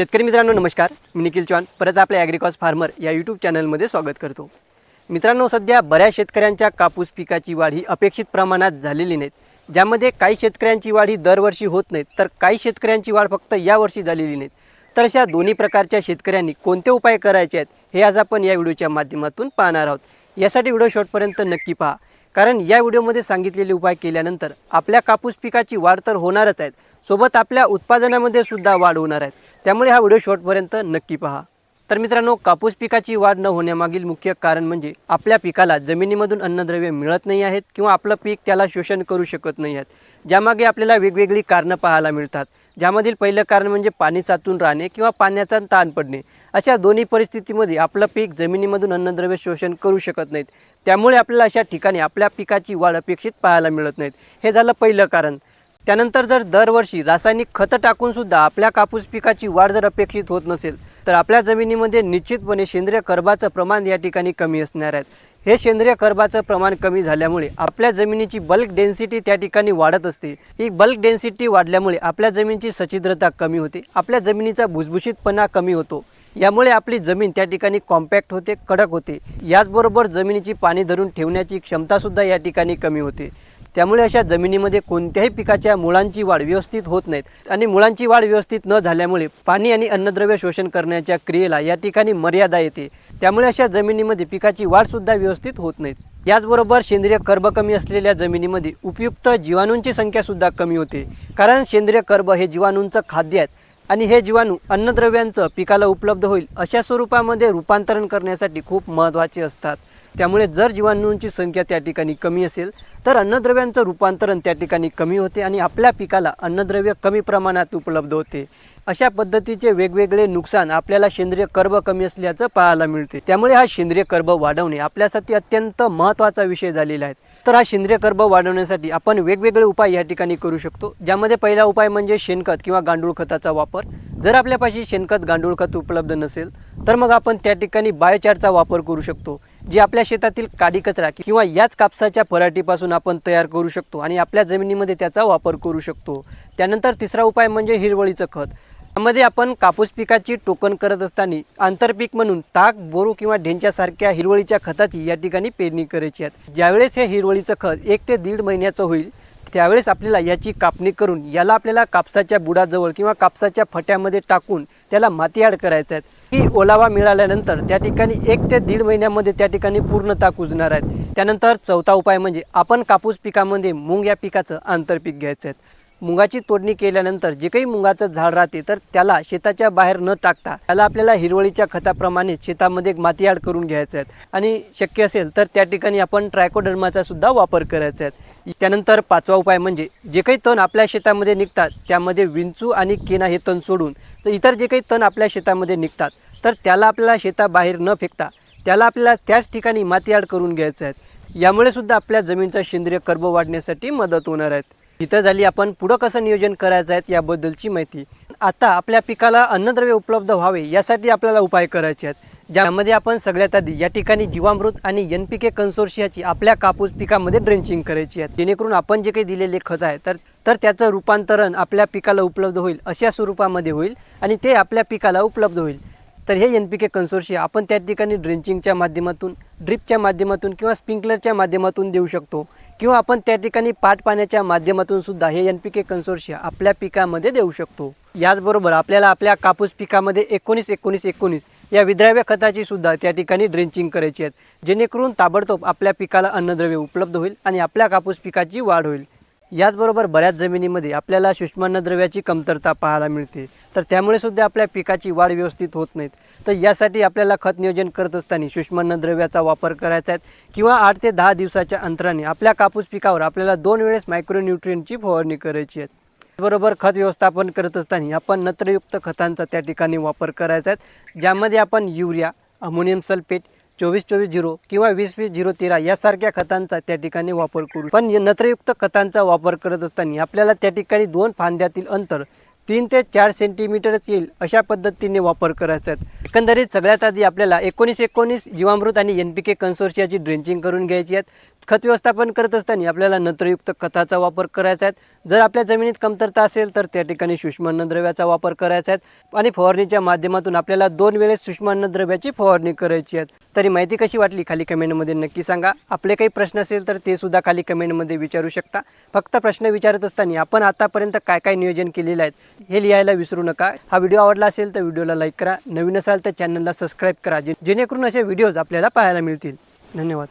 शेतकरी मित्रांनो नमस्कार. मी निखिल चौहान परत आपल्या ॲग्रिकॉस फार्मर या यूट्यूब चॅनलमध्ये स्वागत करतो. मित्रांनो सध्या बऱ्याच शेतकऱ्यांच्या कापूस पिकाची वाढ ही अपेक्षित प्रमाणात झालेली नाहीत. ज्यामध्ये काही शेतकऱ्यांची वाढ ही दरवर्षी होत नाहीत तर काही शेतकऱ्यांची वाढ फक्त यावर्षी झालेली नाहीत. तर अशा दोन्ही प्रकारच्या शेतकऱ्यांनी कोणते उपाय करायचे आहेत हे आज आपण या व्हिडिओच्या माध्यमातून पाहणार आहोत. यासाठी व्हिडिओ शॉर्टपर्यंत नक्की पहा. कारण या व्हिडिओमध्ये सांगितलेले उपाय केल्यानंतर आपल्या कापूस पिकाची वाढ तर होणारच आहेत सोबत आपल्या उत्पादनामध्ये सुद्धा वाढ होणार आहेत त्यामुळे हा व्हिडिओ शॉर्टपर्यंत नक्की पहा. तर मित्रांनो कापूस पिकाची वाढ न होण्यामागील मुख्य कारण म्हणजे आपल्या पिकाला जमिनीमधून अन्नद्रव्य मिळत नाही आहेत किंवा आपलं पीक त्याला शोषण करू शकत नाही आहेत. ज्यामागे आपल्याला वेगवेगळी कारणं पाहायला मिळतात. ज्यामधील पहिलं कारण म्हणजे पाणी साचून राहणे किंवा पाण्याचा ताण पडणे. अशा दोन्ही परिस्थितीमध्ये आपलं पीक जमिनीमधून अन्नद्रव्य शोषण करू शकत नाहीत. त्यामुळे आपल्याला अशा ठिकाणी आपल्या पिकाची वाढ अपेक्षित पाहायला मिळत नाहीत. हे झालं पहिलं कारण. त्यानंतर जर दरवर्षी रासायनिक खतं टाकून सुद्धा आपल्या कापूस पिकाची वाढ जर अपेक्षित होत नसेल तर आपल्या जमिनीमध्ये निश्चितपणे सेंद्रिय कर्बाचं प्रमाण या ठिकाणी कमी असणार आहेत हे सेंद्रिय कर्बाचं प्रमाण कमी झाल्यामुळे आपल्या जमिनीची बल्क डेन्सिटी त्या ठिकाणी वाढत असते. ही बल्क डेन्सिटी वाढल्यामुळे आपल्या जमिनीची सच्छिद्रता कमी होते. आपल्या जमिनीचा भुसभुशीतपणा कमी होतो. यामुळे आपली जमीन त्या ठिकाणी कॉम्पॅक्ट होते कडक होते. याचबरोबर जमिनीची पाणी धरून ठेवण्याची क्षमतासुद्धा या ठिकाणी कमी होते. त्यामुळे अशा जमिनीमध्ये कोणत्याही पिकाच्या मुळांची वाढ व्यवस्थित होत नाहीत. आणि मुळांची वाढ व्यवस्थित न झाल्यामुळे पाणी आणि अन्नद्रव्य शोषण करण्याच्या क्रियेला या ठिकाणी मर्यादा येते. त्यामुळे अशा जमिनीमध्ये पिकाची वाढसुद्धा व्यवस्थित होत नाहीत. याचबरोबर सेंद्रिय कर्ब कमी असलेल्या जमिनीमध्ये उपयुक्त जीवाणूंची संख्यासुद्धा कमी होते. कारण सेंद्रिय कर्ब हे जीवाणूंचं खाद्य आहेत आणि हे जीवाणू अन्नद्रव्यांचं पिकाला उपलब्ध होईल अशा स्वरूपामध्ये रूपांतरण करण्यासाठी खूप महत्त्वाचे असतात. त्यामुळे जर जीवाणूंची संख्या त्या ठिकाणी कमी असेल तर अन्नद्रव्यांचं रूपांतरण त्या ठिकाणी कमी होते आणि आपल्या पिकाला अन्नद्रव्य कमी प्रमाणात उपलब्ध होते. अशा पद्धतीचे वेगवेगळे नुकसान आपल्याला सेंद्रिय कर्ब कमी असल्याचं पाहायला मिळते. त्यामुळे हा सेंद्रिय कर्ब वाढवणे आपल्यासाठी अत्यंत महत्त्वाचा विषय झालेला आहे. तर हा सेंद्रिय कर्ब वाढवण्यासाठी आपण वेगवेगळे उपाय या ठिकाणी करू शकतो. ज्यामध्ये पहिला उपाय म्हणजे शेणखत किंवा गांडूळ खताचा वापर. जर आपल्यापाशी शेणखत गांडूळ खत उपलब्ध नसेल तर मग आपण त्या ठिकाणी बायोचारचा वापर करू शकतो. जे आपल्या शेतातील काडी कचरा किंवा याच कापसाच्या पराठीपासून आपण तयार करू शकतो आणि आपल्या जमिनीमध्ये त्याचा वापर करू शकतो. त्यानंतर तिसरा उपाय म्हणजे हिरवळीचं खत. यामध्ये आपण कापूस पिकाची टोकन करत असताना आंतरपीक म्हणून ताक बोरू किंवा ढेंच्यासारख्या हिरवळीच्या खताची या ठिकाणी पेरणी करायची आहे. ज्यावेळेस हे हिरवळीचं खत एक ते दीड महिन्याचं होईल त्यावेळेस आपल्याला याची कापणी करून याला आपल्याला कापसाच्या बुडाजवळ किंवा कापसाच्या फट्यामध्ये टाकून त्याला मातीआड करायचं आहे की ओलावा मिळाल्यानंतर त्या ठिकाणी एक ते दीड महिन्यामध्ये त्या ठिकाणी पूर्णता कुजणार आहेत. त्यानंतर चौथा उपाय म्हणजे आपण कापूस पिकामध्ये मुंग या पिकाचं आंतरपीक घ्यायचं आहे मुगाची तोडणी केल्यानंतर जे काही मुगाचं झाड राहते तर त्याला शेताच्या बाहेर न टाकता त्याला आपल्याला हिरवळीच्या खताप्रमाणे शेतामध्ये एक करून घ्यायचं आहे आणि शक्य असेल तर त्या ठिकाणी आपण ट्रायकोडर्माचा सुद्धा वापर करायचा आहे त्यानंतर पाचवा उपाय म्हणजे जे काही तण आपल्या शेतामध्ये निघतात त्यामध्ये विंचू आणि केना हे तण सोडून तर इतर जे काही तण आपल्या शेतामध्ये निघतात तर त्याला आपल्याला शेताबाहेर न फेकता त्याला आपल्याला त्याच ठिकाणी माती आड करून घ्यायचं आहे. यामुळे सुद्धा आपल्या जमीनचा सेंद्रिय कर्ब वाढण्यासाठी मदत होणार आहेत इथं झाली आपण पुढं कसं नियोजन करायचं आहे याबद्दलची माहिती. आता आपल्या पिकाला अन्नद्रव्य उपलब्ध व्हावे यासाठी आपल्याला उपाय करायचे आहेत. ज्यामध्ये आपण सगळ्यात आधी या ठिकाणी जीवामृत आणि एन पी के कन्सोर्शियाची आपल्या कापूस पिकामध्ये ड्रेंचिंग करायची आहे. जेणेकरून आपण जे काही दिलेले खत आहे तर तर त्याचं रूपांतरण आपल्या पिकाला उपलब्ध होईल अशा स्वरूपामध्ये होईल आणि ते आपल्या पिकाला उपलब्ध होईल. तर हे एन पी के कन्सोर्शिया आपण त्या ठिकाणी ड्रेंचिंगच्या माध्यमातून ड्रिपच्या माध्यमातून किंवा स्प्रिंकलरच्या माध्यमातून देऊ शकतो किंवा आपण त्या ठिकाणी पाट पाण्याच्या माध्यमातून सुद्धा हे एन पी के कन्सोर्शिया आपल्या पिकामध्ये देऊ शकतो. याचबरोबर आपल्याला आपल्या कापूस पिकामध्ये एकोणीस एकोणीस एकोणीस या विद्राव्य खताची सुद्धा त्या ठिकाणी ड्रेंचिंग करायची आहेत. जेणेकरून ताबडतोब आपल्या पिकाला अन्नद्रव्य उपलब्ध होईल आणि आपल्या कापूस पिकाची वाढ होईल. याचबरोबर बऱ्याच जमिनीमध्ये आपल्याला सूक्ष्मन्नद्रव्याची कमतरता पाहायला मिळते. तर त्यामुळे सुद्धा आपल्या पिकाची वाढ व्यवस्थित होत नाहीत. तर यासाठी आपल्याला खत नियोजन करत असताना सूक्ष्मन्नद्रव्याचा वापर करायचा आहे किंवा आठ ते दहा दिवसाच्या अंतराने आपल्या कापूस पिकावर आपल्याला दोन वेळेस मायक्रोन्यूट्रियनची फवारणी करायची आहे. बरोबर खत व्यवस्थापन करत असताना आपण नत्रयुक्त खतांचा त्या ठिकाणी वापर करायचा आहे. ज्यामध्ये आपण युरिया अमोनियम सल्फेट चोवीस चोवीस झिरो किंवा वीस वीस झिरो तेरा यासारख्या खतांचा त्या ठिकाणी वापर करू. पण नत्रयुक्त खतांचा वापर करत असताना आपल्याला त्या ठिकाणी दोन फांद्यातील अंतर तीन ते चार सेंटीमीटरच येईल अशा पद्धतीने वापर करायचा आहे. एकंदरीत सगळ्यात आधी आपल्याला एकोणीस एकोणीस जीवामृत आणि एन पी के कन्सोर्शियाची ड्रेंचिंग करून घ्यायची आहेत खत व्यवस्थापन करत असताना आपल्याला नत्रयुक्त खताचा वापर करायचा आहे. जर आपल्या जमिनीत कमतरता असेल तर त्या ठिकाणी सूक्ष्म अन्नद्रव्याचा वापर करायचा आहे. आणि फवारणीच्या माध्यमातून आपल्याला दोन वेळेस सूक्ष्म अन्नद्रव्याची फवारणी करायची आहे. तरी माहिती कशी वाटली? खाली कमेंटमध्ये नक्की सांगा. आपले काही प्रश्न असेल तर ते सुद्धा खाली कमेंटमध्ये विचारू शकता. फक्त प्रश्न विचारत असताना आपण आतापर्यंत काय काय नियोजन केलेलं आहे हे लिहायला विसरू नका. हा व्हिडिओ आवडला असेल तर व्हिडिओला लाईक करा. नवीन असाल तर चॅनलला सबस्क्राईब करा. जेणेकरून असे व्हिडिओज आपल्याला पाहायला मिळतील. धन्यवाद.